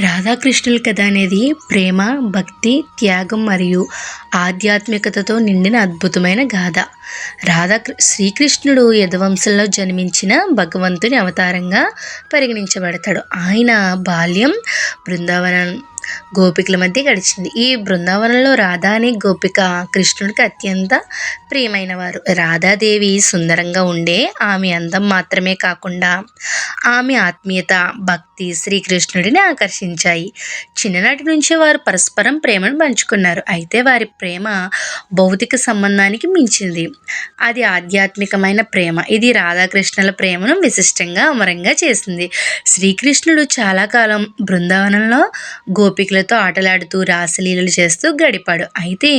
రాధాకృష్ణుల కథ అనేది ప్రేమ భక్తి త్యాగం మరియు ఆధ్యాత్మికతతో నిండిన అద్భుతమైన గాథ. రాధా శ్రీకృష్ణుడు యదవంశంలో జన్మించిన భగవంతుని అవతారంగా పరిగణించబడతాడు. ఆయన బాల్యం బృందావనం గోపికల మధ్య గడిచింది. ఈ బృందావనంలో రాధా అనే గోపిక కృష్ణుడికి అత్యంత ప్రియమైన వారు రాధాదేవి సుందరంగా ఉండే ఆమె అందం మాత్రమే కాకుండా ఆమె ఆత్మీయత భక్తి శ్రీకృష్ణుడిని ఆకర్షించాయి. చిన్ననాటి నుంచే వారు పరస్పరం ప్రేమను పంచుకున్నారు. అయితే వారి ప్రేమ భౌతిక సంబంధానికి మించింది. అది ఆధ్యాత్మికమైన ప్రేమ. ఇది రాధాకృష్ణుల ప్రేమను విశిష్టంగా అమరంగా చేసింది. శ్రీకృష్ణుడు చాలా కాలం బృందావనంలో గోపికలతో ఆటలాడుతూ రాసలీలలు చేస్తూ గడిపాడు. అయితే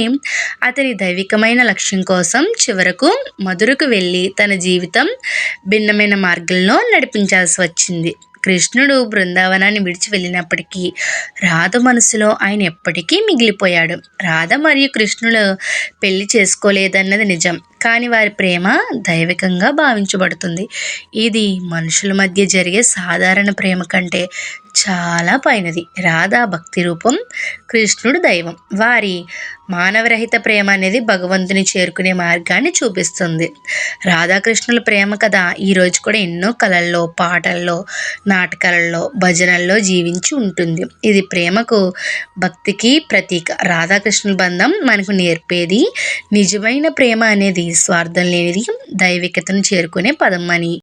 అతని దైవికమైన లక్ష్యం కోసం చివరకు మధురకు వెళ్ళి తన జీవితం భిన్నమైన మార్గంలో నడిపించాల్సి వచ్చింది. కృష్ణుడు బృందావనాన్ని విడిచి వెళ్ళినప్పటికీ రాధ మనసులో ఆయన ఎప్పటికీ మిగిలిపోయాడు. రాధ మరియు కృష్ణుడు పెళ్ళి చేసుకోలేదన్నది నిజం. కానీ వారి ప్రేమ దైవికంగా భావించబడుతుంది. ఇది మనుషుల మధ్య జరిగే సాధారణ ప్రేమ కంటే చాలా పైనది. రాధా భక్తి రూపం కృష్ణుడు దైవం. వారి మానవరహిత ప్రేమ అనేది భగవంతుని చేరుకునే మార్గాన్ని చూపిస్తుంది. రాధాకృష్ణుల ప్రేమ కథ ఈరోజు కూడా ఎన్నో కళల్లో పాటల్లో నాటకాలలో భజనల్లో జీవించి ఉంటుంది. ఇది ప్రేమకు భక్తికి ప్రతీక. రాధాకృష్ణుల బంధం మనకు నేర్పేది నిజమైన ప్రేమ అనేది స్వార్థం లేనిది దైవికతను చేరుకునే పదం అని.